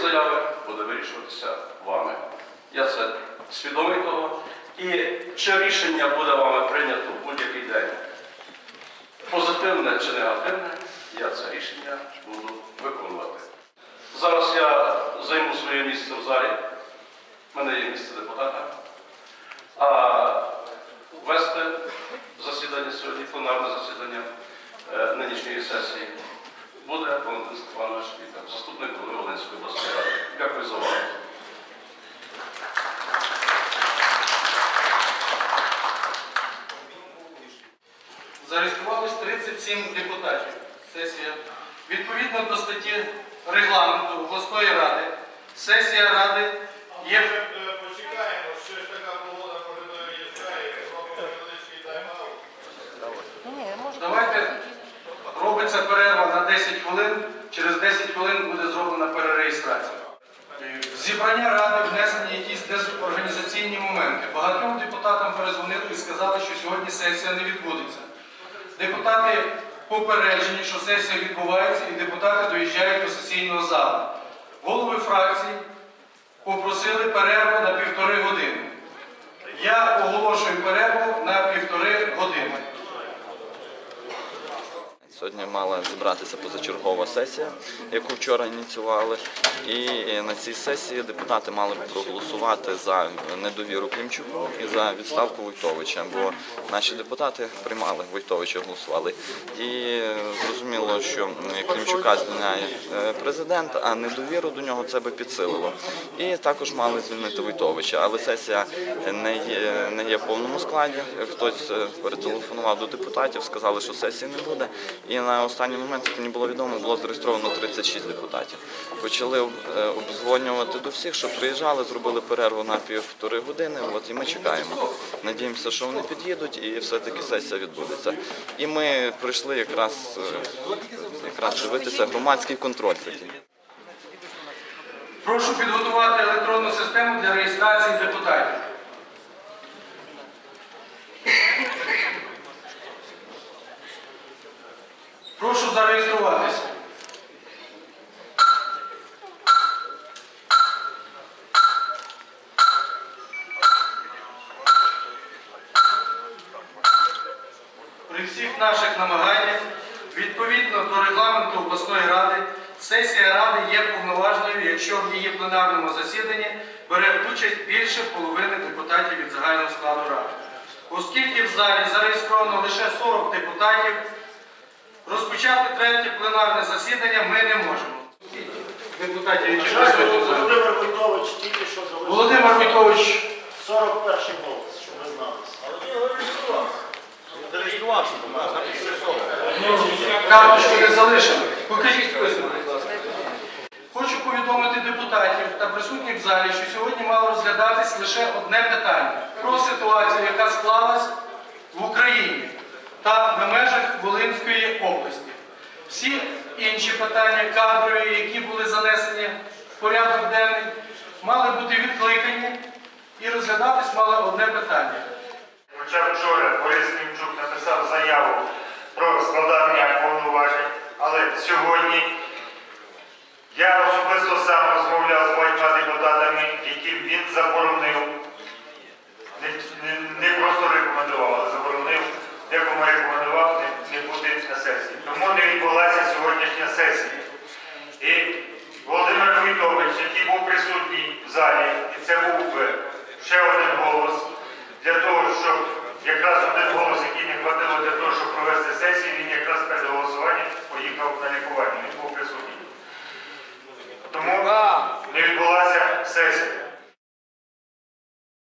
заяви буде вирішуватися вами. Я це свідомий того. І чи рішення буде вами прийнято в будь-який день, позитивне чи негативне, я це рішення буду виконувати. Зараз я займу своє місце в залі. У мене є місце депутата. А вести засідання сьогодні, пленарне засідання е, нинішньої сесії буде Валентин Степанович Вітер, заступник голови Волинської обласної ради. Дякую за увагу. Зареєструвалось 37 депутатів. Сесія. Відповідно до статті регламенту обласної ради, сесія ради є. Робиться перерва на 10 хвилин. Через 10 хвилин буде зроблена перереєстрація. Зібрання ради внесені якісь дезорганізаційні моменти. Багатьом депутатам перезвонили і сказали, що сьогодні сесія не відбудеться. Депутати попереджені, що сесія відбувається, і депутати доїжджають до сесійного залу. Голови фракцій попросили перерву на півтори години. Я оголошую перерву на півтори години. Сьогодні мала зібратися позачергова сесія, яку вчора ініціювали. І на цій сесії депутати мали проголосувати за недовіру Клімчуку і за відставку Войтовича, бо наші депутати приймали Войтовича, голосували. І зрозуміло, що Клімчука звільняє е, президент, а недовіру до нього це би підсилило. І також мали звільнити Войтовича, але сесія не є, не є в повному складі. Хтось е, перетелефонував до депутатів, сказали, що сесії не буде. І на останній момент, як мені було відомо, було зареєстровано 36 депутатів. Почали е, обдзвонювати до всіх, що приїжджали, зробили перерву на півтори години. От і ми чекаємо. Надіємося, що вони під'їдуть, і все-таки сесія відбудеться. І ми прийшли якраз, е, якраз дивитися громадський контроль такий. Прошу підготувати електронну Прошу зареєструватися. При всіх наших намаганнях, відповідно до регламенту обласної ради, сесія ради є повноважною, якщо в її пленарному засіданні бере участь більше половини депутатів від загального складу ради. Оскільки в залі зареєстровано лише 40 депутатів, розпочати третє пленарне засідання ми не можемо. Депутатів, які присутні. Володимир Войтович тільки що залишив Володимир Вітович, 41 голос, щоб ви знали. Зареєструвався, карточку не залишили. Покажіть список, будь ласка. Хочу повідомити депутатів та присутніх в залі, що сьогодні мало розглядатись лише одне питання про ситуацію, яка склалась в Україні та на межах Волинської області. Всі інші питання кадрові, які були занесені в порядок денний, мали бути відкликані і розглядатись мало одне питання. Хоча вчора Борис Клімчук написав заяву про складання повноважень, але сьогодні я особисто сам розмовляв з багатьма депутатами, says,